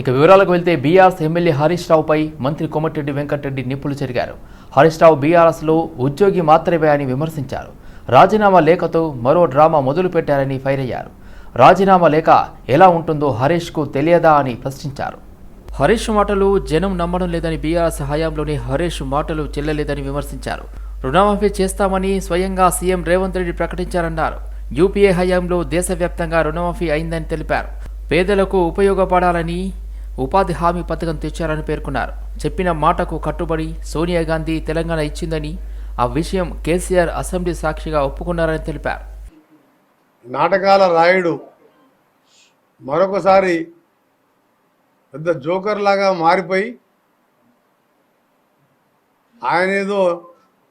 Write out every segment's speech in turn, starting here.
ఇక వివరాలకు వెళ్తే బీఆర్ఎస్ ఎమ్మెల్యే హరీష్ రావుపై మంత్రి కోమటిరెడ్డి వెంకటరెడ్డి నిప్పులు చెరిగారు. హరీష్ రావు బీఆర్ఎస్లో ఉద్యోగి మాత్రమే అని విమర్శించారు. రాజీనామా లేఖతో మరో డ్రామా మొదలుపెట్టారని ఫైర్ అయ్యారు. రాజీనామా లేఖ ఎలా ఉంటుందో హరీష్కు తెలియదా అని ప్రశ్నించారు. హరీష్ మాటలు జనం నమ్మడం లేదని బీఆర్ఎస్ హయాంలోనే హరీష్ మాటలు చెల్లలేదని విమర్శించారు. రుణమాఫీ చేస్తామని స్వయంగా సీఎం రేవంత్ రెడ్డి ప్రకటించారన్నారు. యూపీఏ హయాంలో దేశవ్యాప్తంగా రుణమాఫీ అయిందని తెలిపారు. పేదలకు ఉపయోగపడాలని ఉపాధి హామీ పథకం తెచ్చారని పేర్కొన్నారు. చెప్పిన మాటకు కట్టుబడి సోనియా గాంధీ తెలంగాణ ఇచ్చిందని ఆ విషయం కేసీఆర్ అసెంబ్లీ సాక్షిగా ఒప్పుకున్నారని తెలిపారు. నాటకాల రాయుడు మరొకసారి పెద్ద జోకర్ లాగా మారిపోయి ఆయన ఏదో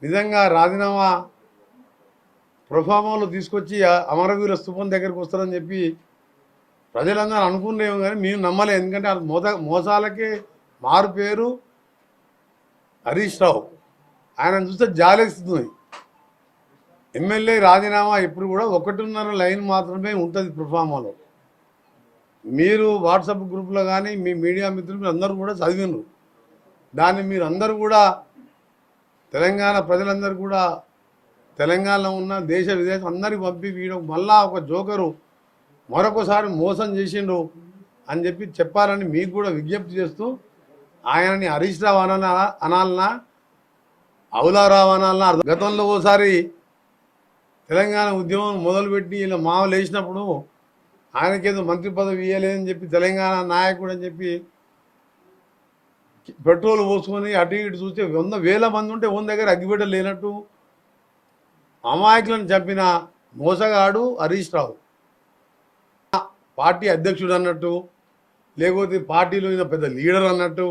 నిజంగా రాజీనామా ప్రొఫామాలు తీసుకొచ్చి అమరవీరుల అమరవీర స్థూపం దగ్గరికి వస్తారని చెప్పి ప్రజలందరూ అనుకునేమో కానీ మేము నమ్మలేదు ఎందుకంటే అది మోస మోసాలకే మారు పేరు హరీష్ రావు. ఆయన చూస్తే జాలేస్తుంది ఎమ్మెల్యే రాజీనామా ఇప్పుడు కూడా ఒకటిన్నర లైన్ మాత్రమే ఉంటుంది ప్రొఫామాలో మీరు వాట్సాప్ గ్రూప్లో కానీ మీ మీడియా మిత్రులు అందరూ కూడా చదివినరు దాన్ని మీరు అందరూ కూడా తెలంగాణ ప్రజలందరూ కూడా తెలంగాణలో ఉన్న దేశ విదేశం అందరికి పంపి వీడు మళ్ళా ఒక జోకరు మరొకసారి మోసం చేసిండు అని చెప్పి చెప్పాలని మీకు కూడా విజ్ఞప్తి చేస్తూ ఆయనని హరీష్ రావు అనాలా అనాలనా? అవులారావు అనాలనా? గతంలో ఓసారి తెలంగాణ ఉద్యమం మొదలుపెట్టి ఇలా మామూలు వేసినప్పుడు ఆయనకేదో మంత్రి పదవి ఇవ్వలేదని చెప్పి తెలంగాణ నాయకుడు అని చెప్పి పెట్రోల్ పోసుకొని అటు ఇటు చూస్తే వంద వేల మంది ఉంటే వంద దగ్గర అగ్గిబిడ్డ లేనట్టు అమాయకులను చంపిన మోసగాడు హరీష్ రావు. పార్టీ అధ్యక్షుడు అన్నట్టు లేకపోతే పార్టీలో ఈయన పెద్ద లీడర్ అన్నట్టు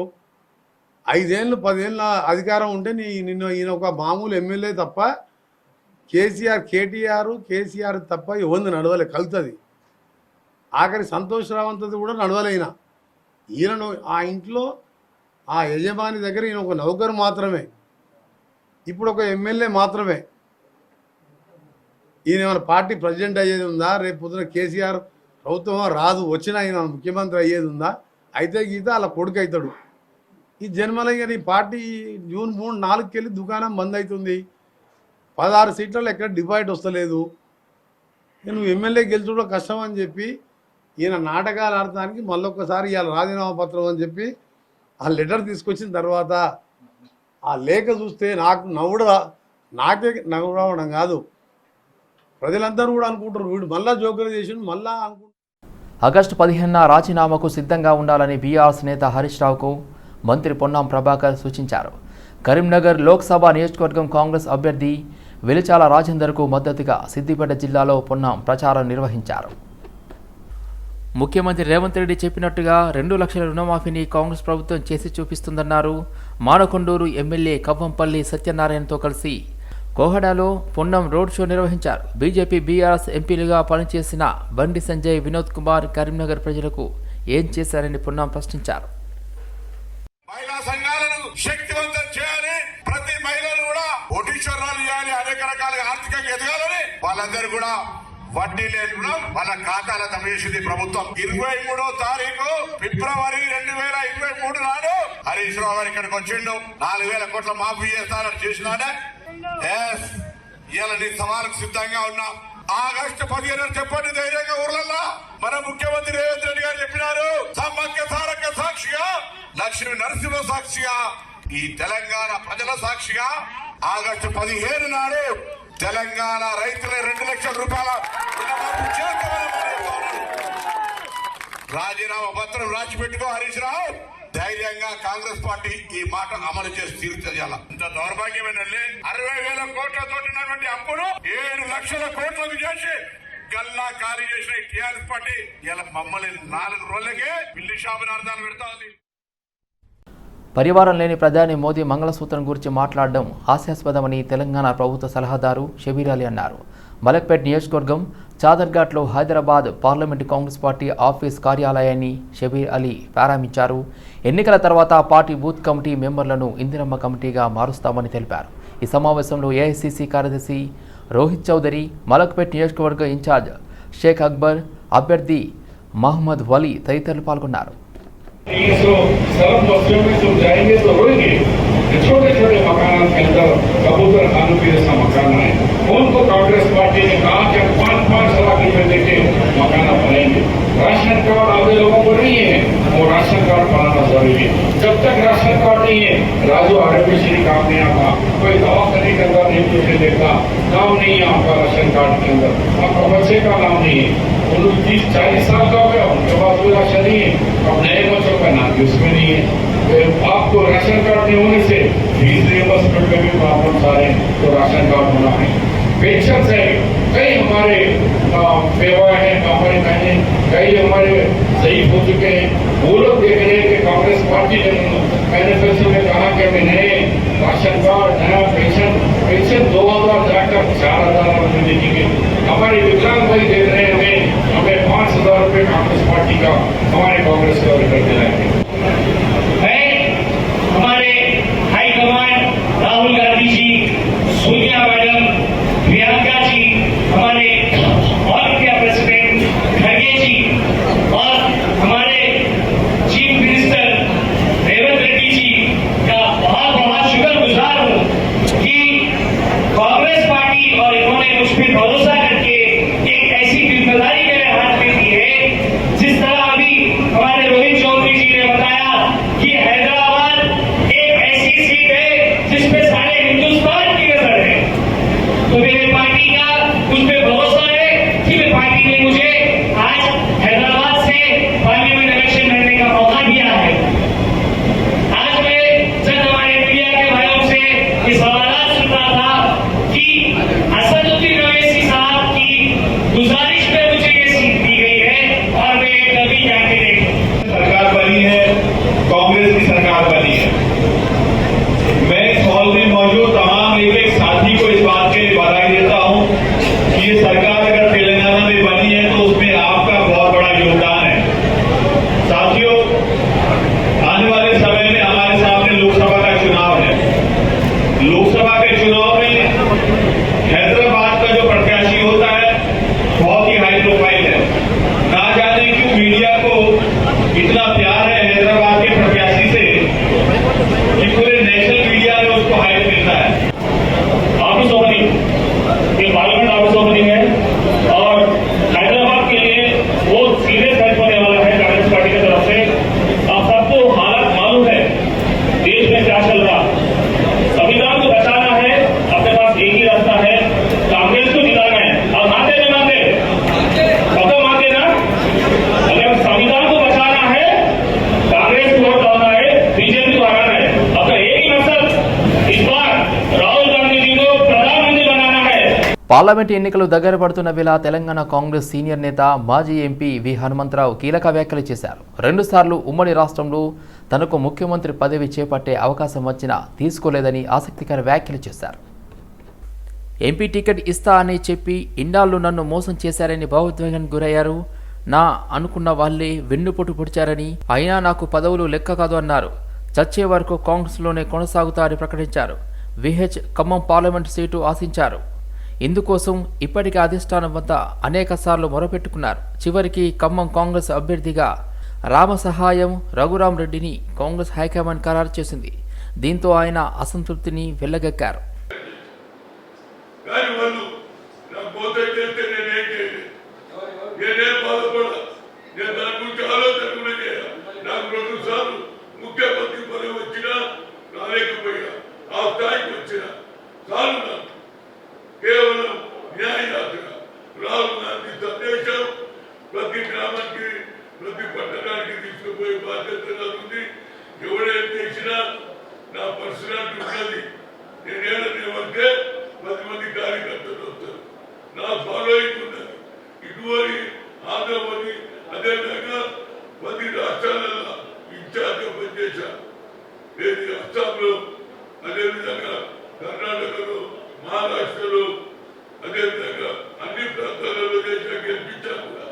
ఐదేళ్ళు పదేళ్ళ అధికారం ఉంటే నీ నిన్ను ఈయన ఒక మామూలు ఎమ్మెల్యే తప్ప కేసీఆర్ కేటీఆర్ కేసీఆర్ తప్ప ఎవరిని నడవలే కలుతుంది. ఆఖరి సంతోష్ రావంతది కూడా నడవలేయన ఈయనను ఆ ఇంట్లో ఆ యజమాని దగ్గర ఈయన ఒక నౌకరు మాత్రమే. ఇప్పుడు ఒక ఎమ్మెల్యే మాత్రమే. ఈయన ఏమైనా పార్టీ ప్రెసిడెంట్ అయ్యేది ఉందా? రేపు పొద్దున కేసీఆర్ ప్రభుత్వం రాదు వచ్చిన ఆయన ముఖ్యమంత్రి అయ్యేది ఉందా? అయితే గీత అలా కొడుకు అవుతాడు. ఈ జన్మలో ఇక నీ పార్టీ జూన్ మూడు నాలుగుకి వెళ్ళి దుకాణం బంద్ అవుతుంది పదహారు సీట్లలో ఎక్కడ డిపాజిట్ వస్తలేదు. నేను నువ్వు ఎమ్మెల్యే గెలిచడం కష్టం అని చెప్పి ఈయన నాటకాలు ఆడటానికి మళ్ళొక్కసారి ఇవాళ రాజీనామా పత్రం అని చెప్పి ఆ లెటర్ తీసుకొచ్చిన తర్వాత ఆ లేఖ చూస్తే నాకు నవ్వుడ నాకే నవ్వు రావడం కాదు. ప్రజలందరూ కూడా అనుకుంటారు వీడు మళ్ళా జోకులు చేసి మళ్ళా అనుకుంటారు. ఆగస్టు పదిహేనున రాజీనామాకు సిద్ధంగా ఉండాలని బీఆర్ఎస్ నేత హరీష్ రావుకు మంత్రి పొన్నాం ప్రభాకర్ సూచించారు. కరీంనగర్ లోక్సభ నియోజకవర్గం కాంగ్రెస్ అభ్యర్థి వెలిచాల రాజేందర్కు మద్దతుగా సిద్దిపేట జిల్లాలో పొన్నాం ప్రచారం నిర్వహించారు. ముఖ్యమంత్రి రేవంత్ రెడ్డి చెప్పినట్టుగా రెండు లక్షల రుణమాఫీని కాంగ్రెస్ ప్రభుత్వం చేసి చూపిస్తుందన్నారు. మానకొండూరు ఎమ్మెల్యే కవ్వంపల్లి సత్యనారాయణతో కలిసి కోహడాలో పొన్నం రోడ్ షో నిర్వహించారు. బీజేపీ బీఆర్ఎస్ ఎంపీలుగా పనిచేసిన బండి సంజయ్ వినోద్ కుమార్ కరీంనగర్ ప్రజలకు ఏం చేశారని పొన్నం ప్రశ్నించారు. మహిళా సంఘాలను శక్తివంతం చేయాలి. ప్రతి మహిళను కూడా కోటీశ్వరాలు చేయాలి అనేక రకాలుగా ఆర్థికంగా ఎదగాలని వాళ్ళందరూ కూడా వడ్డీ లేకుండా వాళ్ళ ఖాతాల తమేసింది ప్రభుత్వం. ఇరవై మూడో తారీఖు ఫిబ్రవరి రెండు వేల ఇరవై మూడు నాడు హరీష్ రావు గారు ఇక్కడికి వచ్చిండు. నాలుగు వేల కోట్ల మాఫీ చేస్తానని చేసినాడే. ఇవాళ నీ సవాలకు సిద్ధంగా ఉన్నా. ఆగస్టు పదిహేను చెప్పండి ధైర్యంగా ఊర్లల్లా. మన ముఖ్యమంత్రి రేవంత్ రెడ్డి గారు చెప్పినారు. సమ్మక్క సారక్క సాక్షిగా లక్ష్మీ నరసింహ సాక్షిగా ఈ తెలంగాణ ప్రజల సాక్షిగా ఆగస్టు పదిహేను నాడు తెలంగాణ రైతుల రెండు లక్షల రూపాయల రాజీనామా పత్రం రాసి పెట్టుకో హరీష్ రావు. ధైర్యంగా కాంగ్రెస్ పార్టీ ఈ మాట అమలు చేసి తీర్చాల ఇంత దౌర్భాగ్యమైన అరవై వేల కోట్లతో ఉన్నటువంటి అప్పును ఏడు లక్షల కోట్లకు చేసి గల్లా ఖాళీ చేసిన టీఆర్ఎస్ పార్టీ ఇలా మమ్మల్ని నాలుగు రోజులకే పిల్లి శాపనార్థాలు పెడతా ఉంది. పరివారం లేని ప్రధాని మోదీ మంగళసూత్రం గురించి మాట్లాడడం హాస్యాస్పదమని తెలంగాణ ప్రభుత్వ సలహాదారు షబీర్ అలీ అన్నారు. మలక్పేట్ నియోజకవర్గం చాదర్ఘాట్లో Hyderabad parliament Congress party office కార్యాలయాన్ని షబీర్ అలీ ప్రారంభించారు. ఎన్నికల తర్వాత పార్టీ బూత్ కమిటీ మెంబర్లను ఇందిరమ్మ కమిటీగా మారుస్తామని తెలిపారు. ఈ సమావేశంలో ఏఐసిసి కార్యదర్శి రోహిత్ చౌదరి మలక్పేట్ నియోజకవర్గ ఇన్ఛార్జ్ షేక్ అక్బర్ అభ్యర్థి మహమ్మద్ వలీ తదితరులు పాల్గొన్నారు. مکان کے اندر کبوتر خانوں کے جیسا مکان ہے ان کو کانگریس پارٹی نے کہا کہ پانچ پانچ لاکھ روپے دے کے مکانا بنائیں گے راشن کارڈ آدھے لوگوں کو نہیں ہے۔ وہ راشن کارڈ بنانا ضروری ہے۔ جب تک راشن کارڈ نہیں ہے، راجو آرٹیفیشلی کام نہیں آتا۔ کوئی دوا کرنے کے اندر نہیں پوچھے دیتا نام نہیں ہے آپ کا راشن کارڈ کے اندر۔ آپ کا بچے کا نام نہیں ہے۔ وہ لوگ تیس چالیس سال کا ہو گیا، ان کے پاس کوئی راشن نہیں ہے۔ اب نئے بچوں کا نام بھی اس میں نہیں ہے۔ آپ کو راشن کارڈ نہیں ہونے سے فیس ریمبرسمنٹ میں بھی پرابلمس آ رہے ہیں تو راشن کارڈ ہونا ہے۔ پینشنس ہیں کئی ہمارے بیوہ ہیں ہمارے بہنیں کئی ہمارے ضعیف ہو چکے ہیں وہ لوگ دیکھ رہے ہیں کہ کانگریس پارٹی نے مینیفیسٹو میں کہا کہ ہمیں نئے راشن کارڈ نیا پینشن پینشن دو ہزار جا کر چار ہزار روپئے دیکھیں گے ہمارے وکرانگ بھائی دیکھ رہے ہیں ہمیں ہمیں پانچ ہزار روپئے کانگریس پارٹی کا ہمارے کانگریس کا ریٹرن دلائیں گے పార్లమెంట్ ఎన్నికలు దగ్గర పడుతున్న వేళ తెలంగాణ కాంగ్రెస్ సీనియర్ నేత మాజీ ఎంపీ వి. హనుమంతరావు కీలక వ్యాఖ్యలు చేశారు. రెండుసార్లు ఉమ్మడి రాష్ట్రంలో తనకు ముఖ్యమంత్రి పదవి చేపట్టే అవకాశం వచ్చినా తీసుకోలేదని ఆసక్తికర వ్యాఖ్యలు చేశారు. ఎంపీ టికెట్ ఇస్తా అని చెప్పి ఇన్నాళ్ళు నన్ను మోసం చేశారని భావోద్వేగానికి గురయ్యారు. నా అనుకున్న వాళ్ళే వెన్నుపోటు పొడిచారని అయినా నాకు పదవులు లెక్క కాదు అన్నారు. చచ్చే వరకు కాంగ్రెస్లోనే కొనసాగుతా అని ప్రకటించారు. విహెచ్ ఖమ్మం పార్లమెంటు సీటు ఆశించారు. ఇందుకోసం ఇప్పటికే అధిష్టానం వద్ద అనేకసార్లు మొరపెట్టుకున్నారు. చివరికి ఖమ్మం కాంగ్రెస్ అభ్యర్థిగా రామ సహాయం రఘురాం రెడ్డిని కాంగ్రెస్ హైకమాండ్ ఖరారు చేసింది. దీంతో ఆయన అసంతృప్తిని వెళ్ళగక్కారు కానీ వాళ్ళు నాకు పోతే చేస్తే నేనేం చేయలేదు నేనేం బాధపడా నేను దాని గురించి ఆలోచన కూడా చేయాలి నాకు రెండు సార్లు ముఖ్యమంత్రి పదవి వచ్చినా రాలేకపోయినా ఆ స్థాయికి వచ్చినా చాలు నాకు కేవలం న్యాయయాత్ర రాహుల్ గాంధీ సందేశం ప్రతి గ్రామానికి ప్రతి పట్టణానికి తీసుకుపోయే బాధ్యత నాకుంది ఎవడేం చేసినా నా పర్సనాలిటీ ఉన్నది నేనేమంటే పది మంది కార్యకర్తలు వస్తారు. నా ఫాలోయింగ్ ఉన్నది ఇటువంటి ఆంధ్రప్రది అదేవిధంగా పది రాష్ట్రాలలో ఇన్ఛార్జ్గా పనిచేశాను ఏది అస్సాంలో అదేవిధంగా కర్ణాటకలో మహారాష్ట్రలో అదేవిధంగా అన్ని ప్రాంతాలలో చేసిన గెలిపించాను కూడా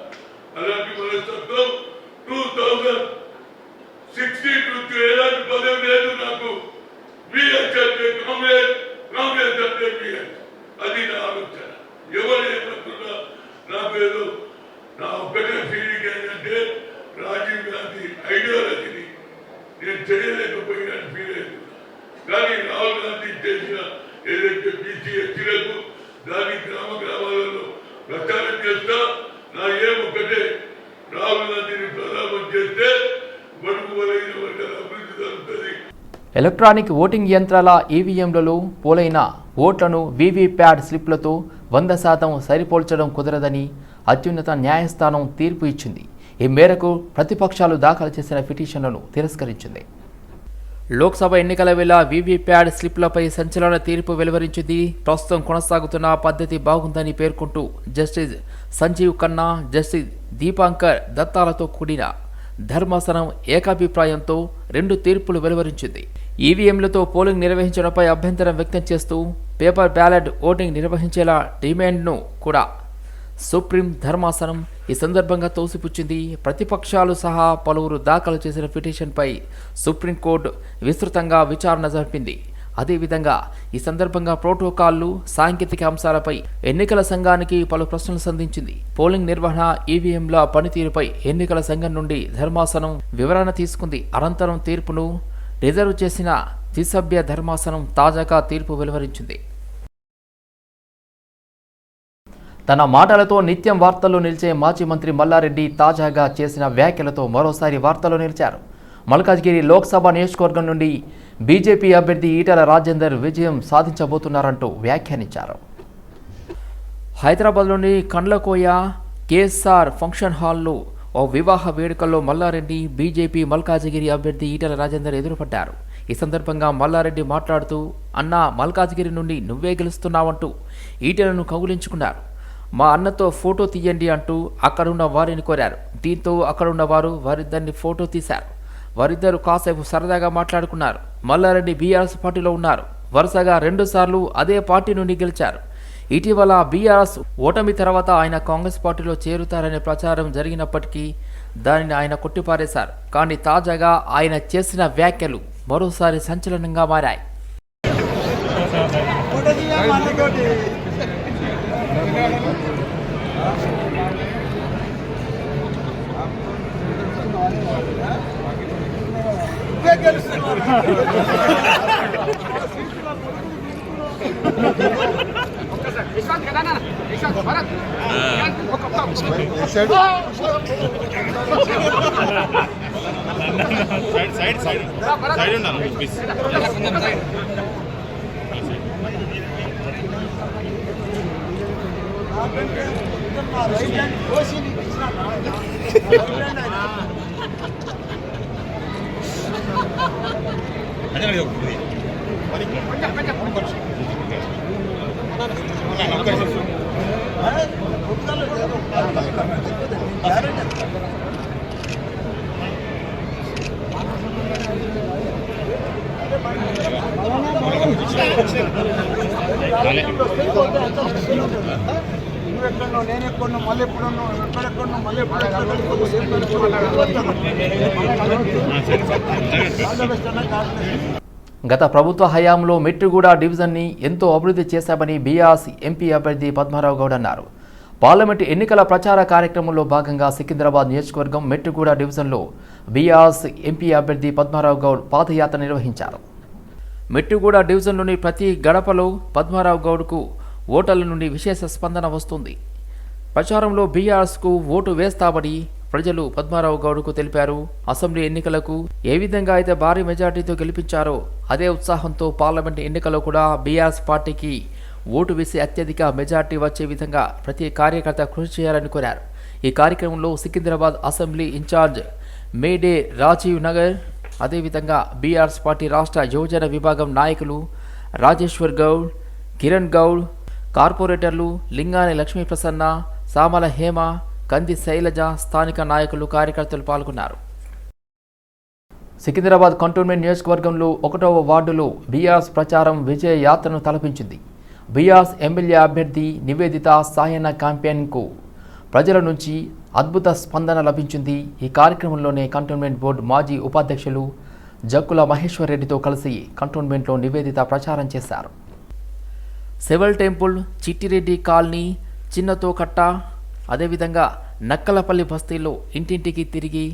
అలాంటి మనస్తత్వం టూ థౌజండ్ సిక్స్టీన్ నుంచి ఎలాంటి పదవి లేదు నాకు బిఎస్ అంటే కాంగ్రెస్ కాంగ్రెస్ అంటే బిఎస్ అది నా ఆలోచన ఎవరు ఏమనుకున్నా నా పేరు నా ఒక్కటే ఫీలింగ్ ఏంటంటే రాజీవ్ గాంధీ ఐడియాలజీని నేను చేయలేకపోయినా ఫీల్ అవుతున్నా కానీ రాహుల్ గాంధీ చేసిన ఏదైతే బీసీ ఎస్టీలకు దాని గ్రామ గ్రామాలలో ప్రచారం చేస్తా నా ఏమొక్కటే రాహుల్ గాంధీని ప్రధానం చేస్తే బడుగు బలైన వర్గాల అభివృద్ధి జరుగుతుంది. ఎలక్ట్రానిక్ ఓటింగ్ యంత్రాల ఈవీఎంలలో పోలైన ఓట్లను వీవీప్యాడ్ స్లిప్లతో వంద శాతం సరిపోల్చడం కుదరదని అత్యున్నత న్యాయస్థానం తీర్పు ఇచ్చింది. ఈ మేరకు ప్రతిపక్షాలు దాఖలు చేసిన పిటిషన్లను తిరస్కరించింది. లోక్సభ ఎన్నికల వేళ వీవీప్యాడ్ స్లిప్లపై సంచలన తీర్పు వెలువరించింది. ప్రస్తుతం కొనసాగుతున్న పద్ధతి బాగుందని పేర్కొంటూ జస్టిస్ సంజీవ్ ఖన్నా జస్టిస్ దీపాంకర్ దత్తాలతో కూడిన ధర్మాసనం ఏకాభిప్రాయంతో రెండు తీర్పులు వెలువరించింది. ఈవీఎంలతో పోలింగ్ నిర్వహించడంపై అభ్యంతరం వ్యక్తం చేస్తూ పేపర్ బ్యాలెట్ ఓటింగ్ నిర్వహించేలా డిమాండ్ను కూడా సుప్రీం ధర్మాసనం ఈ సందర్భంగా తోసిపుచ్చింది. ప్రతిపక్షాలు సహా పలువురు దాఖలు చేసిన పిటిషన్పై సుప్రీంకోర్టు విస్తృతంగా విచారణ జరిపింది. అదేవిధంగా ఈ సందర్భంగా ప్రోటోకాల్లు సాంకేతిక అంశాలపై ఎన్నికల సంఘానికి పలు ప్రశ్నలు సంధించింది. పోలింగ్ నిర్వహణ ఈవీఎంల పనితీరుపై ఎన్నికల సంఘం నుండి ధర్మాసనం వివరణ తీసుకుంది. అనంతరం తీర్పును రిజర్వ్ చేసిన ద్విసభ్య ధర్మాసనం తాజాగా తీర్పు వెలువరించింది. తన మాటలతో నిత్యం వార్తల్లో నిలిచే మాజీ మంత్రి మల్లారెడ్డి తాజాగా చేసిన వ్యాఖ్యలతో మరోసారి వార్తల్లో నిలిచారు. మల్కాజ్గిరి లోక్సభ నియోజకవర్గం నుండి బీజేపీ అభ్యర్థి ఈటల రాజేందర్ విజయం సాధించబోతున్నారంటూ వ్యాఖ్యానించారు. హైదరాబాద్లోని కండ్లకోయ కేఎస్ఆర్ ఫంక్షన్ హాల్లో ఓ వివాహ వేడుకల్లో మల్లారెడ్డి బీజేపీ మల్కాజిగిరి అభ్యర్థి ఈటల రాజేందర్ ఎదురుపడ్డారు. ఈ సందర్భంగా మల్లారెడ్డి మాట్లాడుతూ అన్నా మల్కాజిగిరి నుండి నువ్వే గెలుస్తున్నావంటూ ఈటలను కౌగులించుకున్నారు. మా అన్నతో ఫోటో తీయండి అంటూ అక్కడున్న వారిని కోరారు. దీంతో అక్కడున్న వారు వారిద్దరిని ఫోటో తీశారు. వారిద్దరు కాసేపు సరదాగా మాట్లాడుకున్నారు. మల్లారెడ్డి బీఆర్ఎస్ పార్టీలో ఉన్నారు. వరుసగా రెండుసార్లు అదే పార్టీ నుండి గెలిచారు. ఇటీవల బీఆర్ఎస్ ఓటమి తర్వాత ఆయన కాంగ్రెస్ పార్టీలో చేరుతారనే ప్రచారం జరిగినప్పటికీ దానిని ఆయన కొట్టిపారేశారు. కానీ తాజాగా ఆయన చేసిన వ్యాఖ్యలు మరోసారి సంచలనంగా మారాయి. సైడ్ సైడ్ సైడ్ ఉండాలి Dale. నువ్వెక్కడో నేను ఎక్కడో మళ్ళీ ఎప్పుడు ఎక్కడెక్కడో మళ్ళీ ఎప్పుడు గత ప్రభుత్వ హయాంలో మెట్రిగూడ డివిజన్ని ఎంతో అభివృద్ధి చేశామని బీఆర్ఎస్ ఎంపీ అభ్యర్థి పద్మారావు గౌడ్ అన్నారు. పార్లమెంటు ఎన్నికల ప్రచార కార్యక్రమంలో భాగంగా సికింద్రాబాద్ నియోజకవర్గం మెట్రిగూడ డివిజన్లో బీఆర్ఎస్ ఎంపీ అభ్యర్థి పద్మారావు గౌడ్ పాదయాత్ర నిర్వహించారు. మెట్రిగూడ డివిజన్లోని ప్రతి గడపలో పద్మారావు గౌడ్కు ఓటర్ల నుండి విశేష స్పందన వస్తుంది. ప్రచారంలో బీఆర్ఎస్కు ఓటు వేస్తామని ప్రజలు పద్మారావు గౌడ్కు తెలిపారు. అసెంబ్లీ ఎన్నికలకు ఏ విధంగా అయితే భారీ మెజార్టీతో గెలిపించారో అదే ఉత్సాహంతో పార్లమెంట్ ఎన్నికల్లో కూడా బీఆర్ఎస్ పార్టీకి ఓటు వేసి అత్యధిక మెజార్టీ వచ్చే విధంగా ప్రతి కార్యకర్త కృషి చేయాలని కోరారు. ఈ కార్యక్రమంలో సికింద్రాబాద్ అసెంబ్లీ ఇన్ఛార్జ్ మేడే రాజీవ్ నగర్ అదేవిధంగా బీఆర్ఎస్ పార్టీ రాష్ట్ర యువజన విభాగం నాయకులు రాజేశ్వర్ గౌడ్ కిరణ్ గౌడ్ కార్పొరేటర్లు లింగాని లక్ష్మీ ప్రసన్న సామల హేమ కంది శైలజ స్థానిక నాయకులు కార్యకర్తలు పాల్గొన్నారు. సికింద్రాబాద్ కంటోన్మెంట్ నియోజకవర్గంలో ఒకటవ వార్డులో బీఆర్స్ ప్రచారం విజయ యాత్రను తలపించింది. బీఆర్స్ ఎమ్మెల్యే అభ్యర్థి నివేదిత సాయన క్యాంపెయిన్కు ప్రజల నుంచి అద్భుత స్పందన లభించింది. ఈ కార్యక్రమంలోనే కంటోన్మెంట్ బోర్డు మాజీ ఉపాధ్యక్షులు జక్కుల మహేశ్వర్ రెడ్డితో కలిసి కంటోన్మెంట్లో నివేదిత ప్రచారం చేశారు. సెవెల్ టెంపుల్ చిట్టిరెడ్డి కాలనీ చిన్నతో కట్ట అదేవిధంగా నక్కలపల్లి బస్తీలో ఇంటింటికి తిరిగి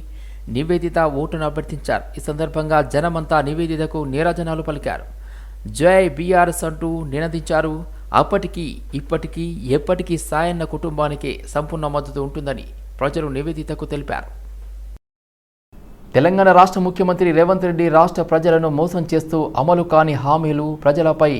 నివేదిత ఓటును అభ్యర్థించారు. ఈ సందర్భంగా జనమంతా నివేదితకు నీరాజనాలు పలికారు. జై బీఆర్ఎస్ అంటూ నినదించారు. అప్పటికీ ఇప్పటికీ ఎప్పటికీ సాయన్న కుటుంబానికే సంపూర్ణ మద్దతు ఉంటుందని ప్రజలు నివేదితకు తెలిపారు. తెలంగాణ రాష్ట్ర ముఖ్యమంత్రి రేవంత్ రెడ్డి రాష్ట్ర ప్రజలను మోసం చేస్తూ అమలు కాని హామీలు ప్రజలపై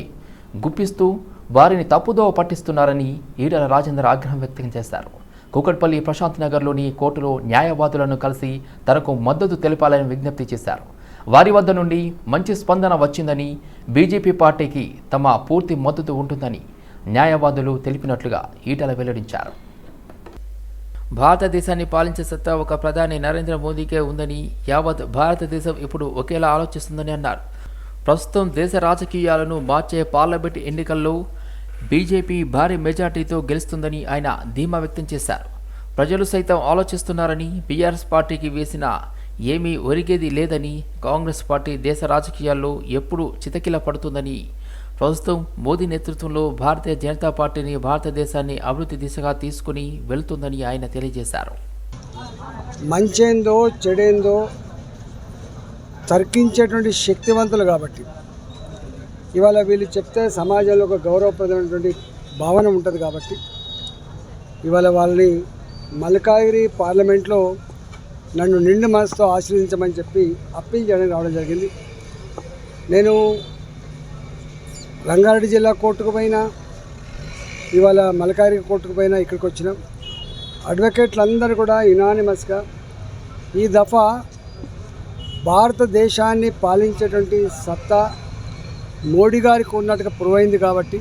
గుప్పిస్తూ వారిని తప్పుదోవ పట్టిస్తున్నారని ఈటల రాజేందర్ ఆగ్రహం వ్యక్తం చేశారు. కూకట్పల్లి ప్రశాంత్ నగర్లోని కోర్టులో న్యాయవాదులను కలిసి తనకు మద్దతు తెలపాలని విజ్ఞప్తి చేశారు. వారి వద్ద నుండి మంచి స్పందన వచ్చిందని బీజేపీ పార్టీకి తమ పూర్తి మద్దతు ఉంటుందని న్యాయవాదులు తెలిపినట్లుగా ఈటల వెల్లడించారు. భారతదేశాన్ని పాలించే సత్తా ఒక ప్రధాని నరేంద్ర మోదీకే ఉందని యావత్ భారతదేశం ఇప్పుడు ఒకేలా ఆలోచిస్తుందని అన్నారు. ప్రస్తుతం దేశ రాజకీయాలను మార్చే పార్లమెంట్ ఎన్నికల్లో బీజేపీ భారీ మెజార్టీతో గెలుస్తుందని ఆయన ధీమా వ్యక్తం చేశారు. ప్రజలు సైతం ఆలోచిస్తున్నారని బీఆర్ఎస్ పార్టీకి వేసిన ఏమీ ఒరిగేది లేదని కాంగ్రెస్ పార్టీ దేశ రాజకీయాల్లో ఎప్పుడు చితకిల పడుతుందని ప్రస్తుతం మోదీ నేతృత్వంలో భారతీయ జనతా పార్టీని భారతదేశాన్ని అభివృద్ధి దిశగా తీసుకుని వెళ్తుందని ఆయన తెలియజేశారు. మంచేందో చెడేందో తర్కించేటువంటి శక్తివంతులు కాబట్టి ఇవాళ వీళ్ళు చెప్తే సమాజంలో ఒక గౌరవప్రదమైనటువంటి భావన ఉంటుంది కాబట్టి ఇవాళ వాళ్ళని మల్కాగిరి పార్లమెంట్లో నన్ను నిండు మనసుతో ఆశీర్వదించమని చెప్పి అప్పీల్ చేయడానికి రావడం జరిగింది. నేను రంగారెడ్డి జిల్లా కోర్టుకు పోయినా ఇవాళ మలకారి కోర్టుకు పోయినా ఇక్కడికి వచ్చినాం. అడ్వకేట్లు అందరూ కూడా ఇనానిమస్గా ఈ దఫా భారతదేశాన్ని పాలించేటువంటి సత్తా మోడీ గారికి ఉన్నట్టుగా ప్రూవ్ అయింది కాబట్టి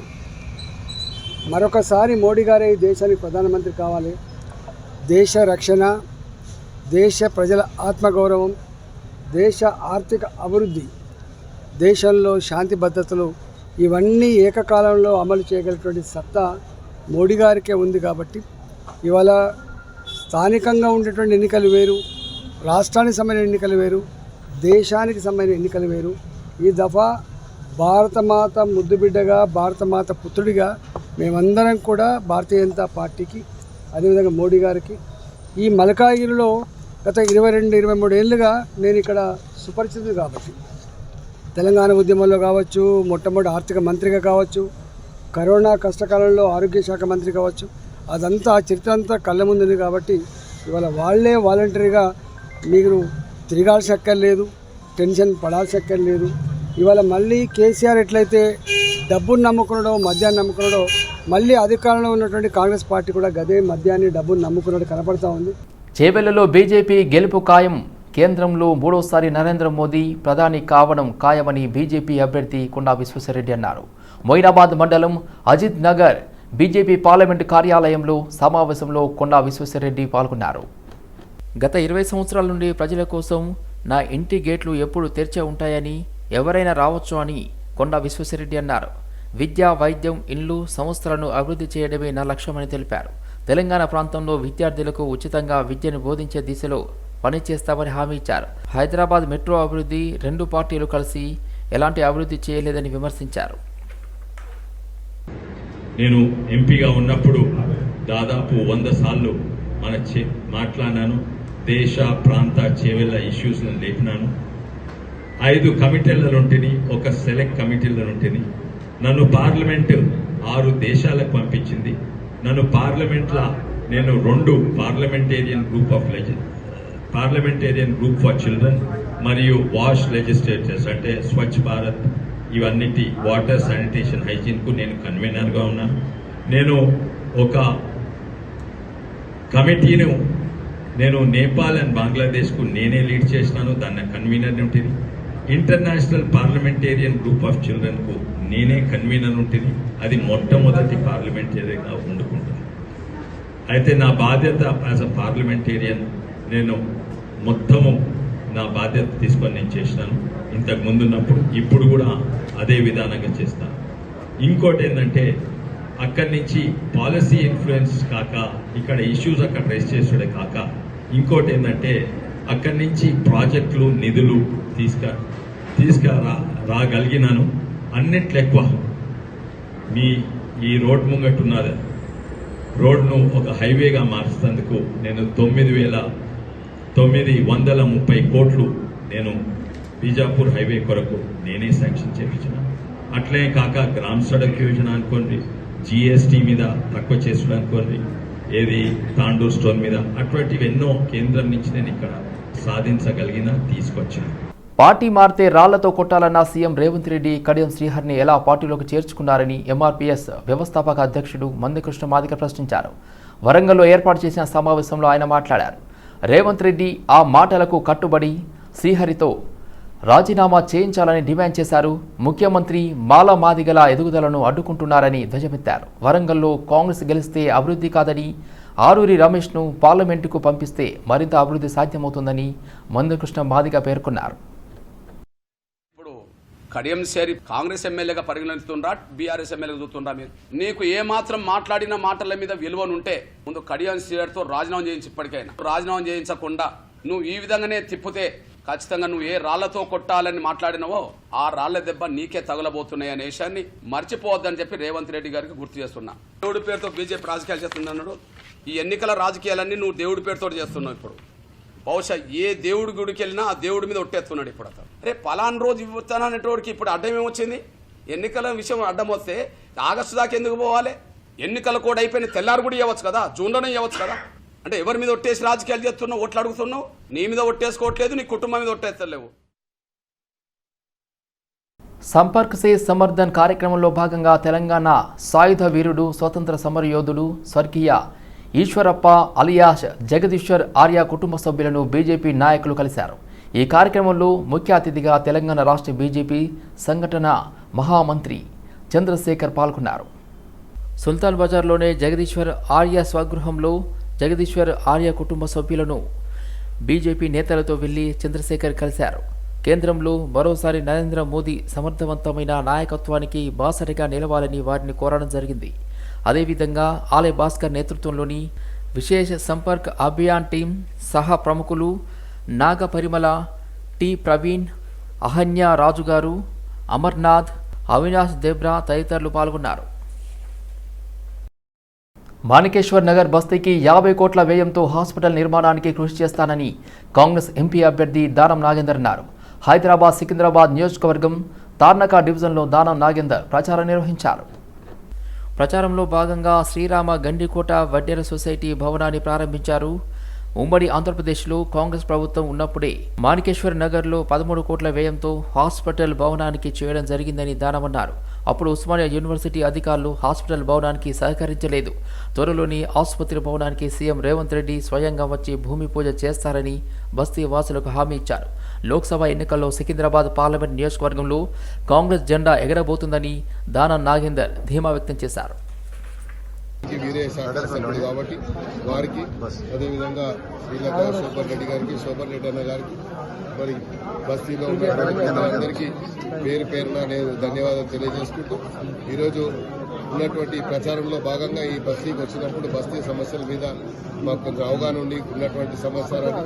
మరొకసారి మోడీ గారే ఈ దేశానికి ప్రధానమంత్రి కావాలి. దేశ రక్షణ దేశ ప్రజల ఆత్మగౌరవం దేశ ఆర్థిక అభివృద్ధి దేశంలో శాంతి భద్రతలు ఇవన్నీ ఏకకాలంలో అమలు చేయగలిగినటువంటి సత్తా మోడీ గారికే ఉంది కాబట్టి ఇవాళ స్థానికంగా ఉండేటువంటి ఎన్నికలు వేరు రాష్ట్రానికి సంబంధించిన ఎన్నికలు వేరు దేశానికి సంబంధించిన ఎన్నికలు వేరు. ఈ దఫా భారతమాత ముద్దుబిడ్డగా భారతమాత పుత్రుడిగా మేమందరం కూడా భారతీయ జనతా పార్టీకి అదేవిధంగా మోడీ గారికి ఈ మలకాగిరిలో గత ఇరవై రెండు ఇరవై మూడు ఏళ్ళుగా నేను ఇక్కడ సుపరిచితుడు కాబట్టి. తెలంగాణ ఉద్యమంలో కావచ్చు మొట్టమొదటి ఆర్థిక మంత్రిగా కావచ్చు కరోనా కష్టకాలంలో ఆరోగ్య శాఖ మంత్రి కావచ్చు అదంతా ఆ చరిత్ర అంతా కళ్ళ ముందుంది కాబట్టి ఇవాళ వాళ్ళే వాలంటరీగా మీరు తిరగాల్సి అక్కర్లేదు టెన్షన్ పడాల్సి అక్కర్లేదు ఇవాళ మళ్ళీ కేసీఆర్ ఎట్లయితే డబ్బును నమ్ముకున్నాడో మద్యాన్ని నమ్ముకున్నాడో మళ్ళీ అధికారంలో ఉన్నటువంటి కాంగ్రెస్ పార్టీ కూడా గదే మద్యాన్ని డబ్బును నమ్ముకున్నట్టు కనపడతా ఉంది. చేవెళ్ళలో బీజేపీ గెలుపు ఖాయం. కేంద్రంలో మూడోసారి నరేంద్ర మోదీ ప్రధాని కావడం ఖాయమని బీజేపీ అభ్యర్థి కొండా విశ్వేశ్వరరెడ్డి అన్నారు. మొయినాబాద్ మండలం అజిత్ నగర్ బీజేపీ పార్లమెంటు కార్యాలయంలో సమావేశంలో కొండా విశ్వేశ్వరరెడ్డి పాల్గొన్నారు. గత ఇరవై సంవత్సరాల నుండి ప్రజల కోసం నా ఇంటి గేట్లు ఎప్పుడు తెరిచే ఉంటాయని ఎవరైనా రావచ్చు అని కొండ విశ్వేశ్వరరెడ్డి అన్నారు. విద్య వైద్యం ఇండ్లు సంస్థలను అభివృద్ధి చేయడమే నా లక్ష్యమని తెలిపారు. తెలంగాణ ప్రాంతంలో విద్యార్థులకు ఉచితంగా విద్యను బోధించే దిశలో పనిచేస్తామని హామీ ఇచ్చారు. హైదరాబాద్ మెట్రో అభివృద్ధి రెండు పార్టీలు కలిసి ఎలాంటి అభివృద్ధి చేయలేదని విమర్శించారు. నేను ఎంపీగా ఉన్నప్పుడు దాదాపు వంద సార్లు మన చే మాట్లాడినాను. దేశ ప్రాంత చేవెళ్ళ ఇష్యూస్లను లేపినాను. ఐదు కమిటీలనుంటిని ఒక సెలెక్ట్ కమిటీలనుంటిని నన్ను పార్లమెంట్ ఆరు దేశాలకు పంపించింది. నన్ను పార్లమెంట్ల నేను రెండు పార్లమెంటేరియన్ గ్రూప్ ఆఫ్ లెజి పార్లమెంటేరియన్ గ్రూప్ ఫర్ చిల్డ్రన్ మరియు వాష్ లెజిస్లేచర్స్ అంటే స్వచ్ఛ భారత్. ఇవన్నిటి వాటర్ శానిటేషన్ హైజీన్కు నేను కన్వీనర్గా ఉన్నాను నేను ఒక కమిటీను నేను నేపాల్ అండ్ బంగ్లాదేశ్కు నేనే లీడ్ చేసినాను. దాన్ని కన్వీనర్ ఉంటుంది ఇంటర్నేషనల్ పార్లమెంటేరియన్ గ్రూప్ ఆఫ్ చిల్డ్రన్కు నేనే కన్వీనర్ ఉంటుంది అది మొట్టమొదటి పార్లమెంటేరియన్గా వండుకుంటుంది. అయితే నా బాధ్యత యాజ్ అ పార్లమెంటేరియన్ నేను మొత్తము నా బాధ్యత తీసుకొని నేను చేసినాను. ఇంతకు ముందున్నప్పుడు ఇప్పుడు కూడా అదే విధానంగా చేస్తాను. ఇంకోటి ఏంటంటే అక్కడి నుంచి పాలసీ ఇన్ఫ్లుయెన్స్ కాక ఇక్కడ ఇష్యూస్ అక్కడ రైస్ చేసాడే కాక ఇంకోటి ఏంటంటే అక్కడి నుంచి ప్రాజెక్టులు నిధులు తీసుక తీసుకురా రాగలిగినాను. అన్నిట్లెక్కువ మీ ఈ రోడ్ ముంగట్టున్నది. రోడ్ను ఒక హైవేగా మార్చేందుకు నేను తొమ్మిది వేల తొమ్మిది వందల ముప్పై కోట్లు నేను బీజాపూర్ హైవే కొరకు నేనే శాంక్షన్ చేయించిన. అట్లే కాక గ్రామ్ సడక్ యోజన అనుకోండి జిఎస్టీ మీద తక్కువ చేసుడు అనుకోండి ఏది తాండూర్ స్టోన్ మీద అటువంటివి ఎన్నో కేంద్రం నుంచి నేను ఇక్కడ సాధించగలిగిన తీసుకొచ్చాను. పార్టీ మారితే రాళ్ళతో కొట్టాలన్న సీఎం రేవంత్ రెడ్డి కడియం శ్రీహర్ని ఎలా పార్టీలోకి చేర్చుకున్నారని ఎంఆర్పీఎస్ వ్యవస్థాపక అధ్యక్షుడు మందకృష్ణ మాదిక ప్రశ్నించారు. వరంగల్లో ఏర్పాటు చేసిన సమావేశంలో ఆయన మాట్లాడారు. రేవంత్ రెడ్డి ఆ మాటలకు కట్టుబడి శ్రీహరితో రాజీనామా చేయించాలని డిమాండ్ చేశారు. ముఖ్యమంత్రి మాల మాదిగల ఎదుగుదలను అడ్డుకుంటున్నారని ధ్వజమెత్తారు. వరంగల్లో కాంగ్రెస్ గెలిస్తే అభివృద్ధి కాదని ఆరూరి రమేష్ను పార్లమెంటుకు పంపిస్తే మరింత అభివృద్ధి సాధ్యమవుతుందని మందకృష్ణ మాదిగ పేర్కొన్నారు. కడియం సేరి కాంగ్రెస్ ఎమ్మెల్యేగా పరిగణిస్తుండ్రా బీఆర్ఎస్ ఎమ్మెల్యేగా చూస్తుండ్రా మీరు. నీకు ఏ మాత్రం మాట్లాడిన మాటల మీద విలువనుంటే ముందు కడియం తో రాజీనామా చేయించి ఇప్పటికైనా. రాజీనామా చేయించకుండా నువ్వు ఈ విధంగానే తిప్పితే ఖచ్చితంగా నువ్వు ఏ రాళ్ళతో కొట్టాలని మాట్లాడినవో ఆ రాళ్ళ దెబ్బ నీకే తగలబోతున్నాయి అనే విషయాన్ని మర్చిపోవద్దని చెప్పి రేవంత్ రెడ్డి గారికి గుర్తు చేస్తున్నా. దేవుడి పేరుతో బీజేపీ రాజకీయాలు చేస్తున్నాడు ఈ ఎన్నికల రాజకీయాలన్నీ నువ్వు దేవుడి పేరుతో చేస్తున్నావు ఇప్పుడు. బహుశా ఏ దేవుడి గుడికి వెళ్ళినా ఆ దేవుడి మీద ఒట్టేస్తున్నాడు ఇప్పుడు అతను. అరే పలానా రోజు ఇవ్వతాననేటోడికి ఇప్పుడు అడ్డం ఏమొచ్చింది? ఎన్నికల విషయం అడ్డం వస్తే ఆగస్టు దాకా ఎందుకు పోవాలి? ఎన్నికల కూడా అయిపోయిన తెల్లారు కూడా ఇవ్వచ్చు కదా? జూన్లోనే ఇవ్వచ్చు కదా? అంటే ఎవరి మీద ఒట్టేసి రాజకీయాలు చేస్తున్నావు ఓట్లు అడుగుతున్నావు? నీ మీద ఒట్టేసుకోవట్లేదు నీ కుటుంబం మీద ఒట్టేస్తలేవు. సంపర్క్ సే సమర్థన్ కార్యక్రమంలో భాగంగా తెలంగాణ సాయుధ వీరుడు స్వతంత్ర సమరయోధుడు స్వర్గీయ ఈశ్వరప్ప అలియాష్ జగదీశ్వర్ ఆర్య కుటుంబ సభ్యులను బీజేపీ నాయకులు కలిశారు. ఈ కార్యక్రమంలో ముఖ్య అతిథిగా తెలంగాణ రాష్ట్ర బీజేపీ సంఘటన మహామంత్రి చంద్రశేఖర్ పాల్గొన్నారు. సుల్తాన్ బజార్లోనే జగదీశ్వర్ ఆర్య స్వగృహంలో జగదీశ్వర్ ఆర్య కుటుంబ సభ్యులను బీజేపీ నేతలతో వెళ్ళి చంద్రశేఖర్ కలిశారు. కేంద్రంలో మరోసారి నరేంద్ర మోదీ సమర్థవంతమైన నాయకత్వానికి బాసరిగా నిలవాలని వారిని కోరడం జరిగింది. అదేవిధంగా ఆలయ భాస్కర్ నేతృత్వంలోని విశేష సంపర్క్ అభియాన్ టీం సహా ప్రముఖులు నాగ పరిమళ టి ప్రవీణ్ అహన్య రాజు గారు అమర్నాథ్ అవినాష్ దేబ్రా తదితరులు పాల్గొన్నారు. మాణికేశ్వర్ నగర్ బస్తీకి యాభై కోట్ల వ్యయంతో హాస్పిటల్ నిర్మాణానికి కృషి చేస్తానని కాంగ్రెస్ ఎంపీ అభ్యర్థి దానం నాగేందర్ అన్నారు. హైదరాబాద్ సికింద్రాబాద్ నియోజకవర్గం తార్నక డివిజన్లో దానం నాగేందర్ ప్రచారం నిర్వహించారు. ప్రచారంలో భాగంగా శ్రీరామ గండికోట వడ్డేర సొసైటీ భవనాన్ని ప్రారంభించారు. ఉమ్మడి ఆంధ్రప్రదేశ్లో కాంగ్రెస్ ప్రభుత్వం ఉన్నప్పుడే మాణికేశ్వర్ నగర్లో పదమూడు కోట్ల వ్యయంతో హాస్పిటల్ భవనానికి చేయడం జరిగిందని దానమన్నారు. అప్పుడు ఉస్మానియా యూనివర్సిటీ అధికారులు హాస్పిటల్ భవనానికి సహకరించలేదు. త్వరలోని ఆసుపత్రి భవనానికి సీఎం రేవంత్ రెడ్డి స్వయంగా వచ్చి భూమి పూజ చేస్తారని బస్తీ వాసులకు హామీ ఇచ్చారు. లోక్సభ ఎన్నికల్లో సికింద్రాబాద్ పార్లమెంట్ నియోజకవర్గంలో కాంగ్రెస్ జెండా ఎగరబోతుందని దానం నాగేందర్ ధీమా వ్యక్తం చేశారు. వీరే కాబట్టి వారికి అదేవిధంగా శ్రీలంక శోభన్ రెడ్డి గారికి శోభన్ రెడ్డి అన్న గారికి మరి బస్తీలో ఉన్నటువంటి అందరికీ పేరు పేరున నేను ధన్యవాదాలు తెలియజేసుకుంటూ ఈరోజు ఉన్నటువంటి ప్రచారంలో భాగంగా ఈ బస్తీకి వచ్చినప్పుడు బస్తీ సమస్యల మీద మాకు కొంచెం అవగాహన ఉండి ఉన్నటువంటి సమాచారాన్ని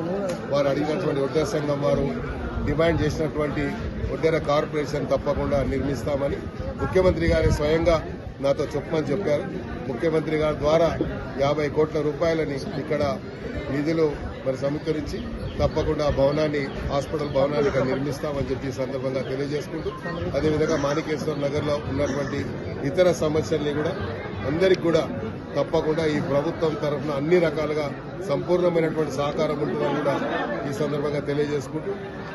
వారు అడిగినటువంటి ఉద్యోగ సంఘం వారు డిమాండ్ చేసినటువంటి ఒడ్డెర కార్పొరేషన్ తప్పకుండా నిర్మిస్తామని ముఖ్యమంత్రి గారి స్వయంగా నాతో చెప్పమని చెప్పారు. ముఖ్యమంత్రి గారి ద్వారా యాభై కోట్ల రూపాయలని ఇక్కడ నిధులు మరి సమీకరించి తప్పకుండా భవనాన్ని హాస్పిటల్ భవనాన్ని ఇక్కడ నిర్మిస్తామని చెప్పి సందర్భంగా తెలియజేసుకుంటూ అదేవిధంగా మాణికేశ్వర నగర్లో ఉన్నటువంటి ఇతర సమస్యల్ని కూడా అందరికి కూడా తప్పకుండా ఈ ప్రభుత్వం తరఫున అన్ని రకాలుగా సంపూర్ణమైనటువంటి సహకారం ఉంటుందని కూడా ఈ సందర్భంగా తెలియజేసుకుంటూ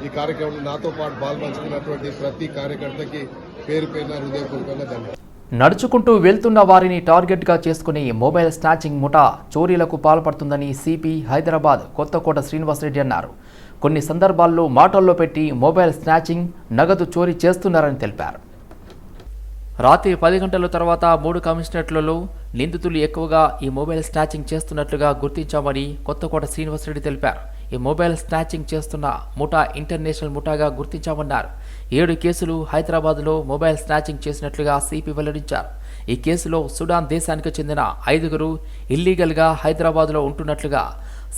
ఈ కార్యక్రమంలో నాతో పాటు పాల్పంచుకున్నటువంటి ప్రతి కార్యకర్తకి పేరు పేరున హృదయపూర్వకంగా ధన్యవాదాలు. నడుచుకుంటూ వెళ్తున్న వారిని టార్గెట్గా చేసుకుని మొబైల్ స్నాచింగ్ ముఠా చోరీలకు పాల్పడుతుందని సిపి హైదరాబాద్ కొత్తకోట శ్రీనివాసరెడ్డి అన్నారు. కొన్ని సందర్భాల్లో మాటల్లో పెట్టి మొబైల్ స్నాచింగ్ నగదు చోరీ చేస్తున్నారని తెలిపారు. రాత్రి పది గంటల తర్వాత మూడు కమిషనరేట్లలో నిందితులు ఎక్కువగా ఈ మొబైల్ స్నాచింగ్ చేస్తున్నట్లుగా గుర్తించామని కొత్తకోట శ్రీనివాసరెడ్డి తెలిపారు. ఈ మొబైల్ స్నాచింగ్ చేస్తున్న ముఠా ఇంటర్నేషనల్ ముఠాగా గుర్తించామన్నారు. ఏడు కేసులు హైదరాబాద్లో మొబైల్ స్నాచింగ్ చేసినట్లుగా సిపి వెల్లడించారు. ఈ కేసులో సుడాన్ దేశానికి చెందిన ఐదుగురు ఇల్లీగల్గా హైదరాబాద్లో ఉంటున్నట్లుగా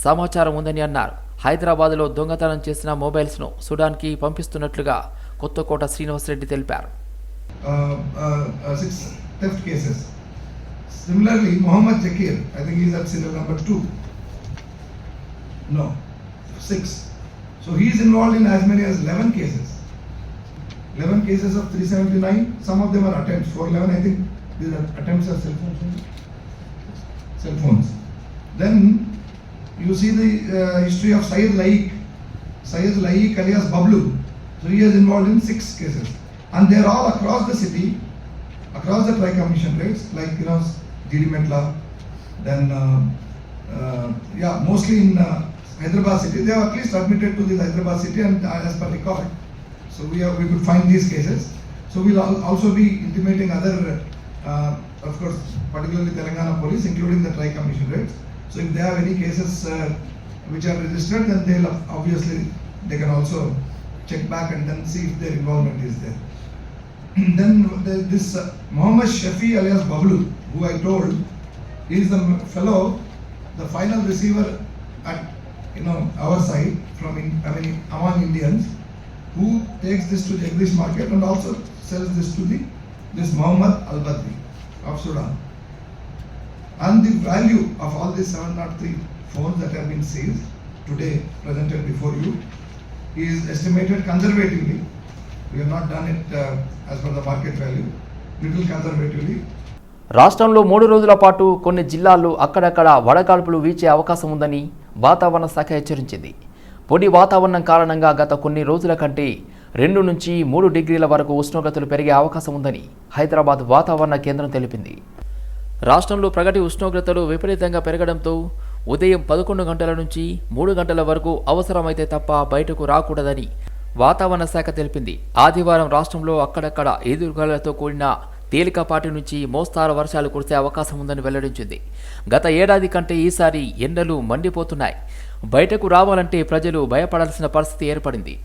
సమాచారం ఉందని అన్నారు. హైదరాబాద్లో దొంగతనం చేసిన మొబైల్స్ను సుడాన్కి పంపిస్తున్నట్లుగా కొత్తకోట శ్రీనివాసరెడ్డి తెలిపారు. Uh, uh, uh, six theft cases. Similarly, Muhammad Zakir, I think he's at serial number two. No. six. So he is involved in as many as 11 cases. 11 cases of 379, some of them are attempts. 411, I think these are attempts are cell phones. Cell phones. Then you see the uh, history of Syed Laik. Syed Laik alias Bablu. So he is involved in six cases. And they are all across the city, across the tri-commission rates, like, you know, Dirimetla, then, uh, uh, yeah, mostly in uh, Hyderabad city. They have at least admitted to this Hyderabad city and uh, as per record. So we have, we could find these cases. So we'll al- also be intimating other, uh, of course, particularly Telangana police, including the tri-commission rates. So if they have any cases uh, which are registered, then they'll obviously, they can also check back and then see if their involvement is there. then the, this uh, Muhammad Shafi alias Bablu, who I told, is the fellow, the final receiver at you know our side from in, I mean among Indians, who takes this to the English market and also sells this to the this Muhammad Al Badri of Sudan. And the value of all these 703 phones that have been seized today presented before you is estimated conservatively. We have not done it uh, as per the market value, little conservatively. రాష్ట్రంలో మూడు రోజుల పాటు కొన్ని జిల్లాల్లో అక్కడక్కడ వడగాల్పులు వీచే అవకాశం ఉందని వాతావరణ శాఖ హెచ్చరించింది. పొడి వాతావరణం కారణంగా గత కొన్ని రోజుల కంటే రెండు నుంచి మూడు డిగ్రీల వరకు ఉష్ణోగ్రతలు పెరిగే అవకాశం ఉందని హైదరాబాద్ వాతావరణ కేంద్రం తెలిపింది. రాష్ట్రంలో ప్రగటి ఉష్ణోగ్రతలు విపరీతంగా పెరగడంతో ఉదయం పదకొండు గంటల నుంచి మూడు గంటల వరకు అవసరమైతే తప్ప బయటకు రాకూడదని వాతావరణ శాఖ తెలిపింది. ఆదివారం రాష్ట్రంలో అక్కడక్కడ ఈదురుగాలతో కూడిన తేలికపాటి నుంచి మోస్తారు వర్షాలు కురిసే అవకాశం ఉందని వెల్లడించింది. గత ఏడాది కంటే ఈసారి ఎండలు మండిపోతున్నాయి. బయటకు రావాలంటే ప్రజలు భయపడాల్సిన పరిస్థితి ఏర్పడింది.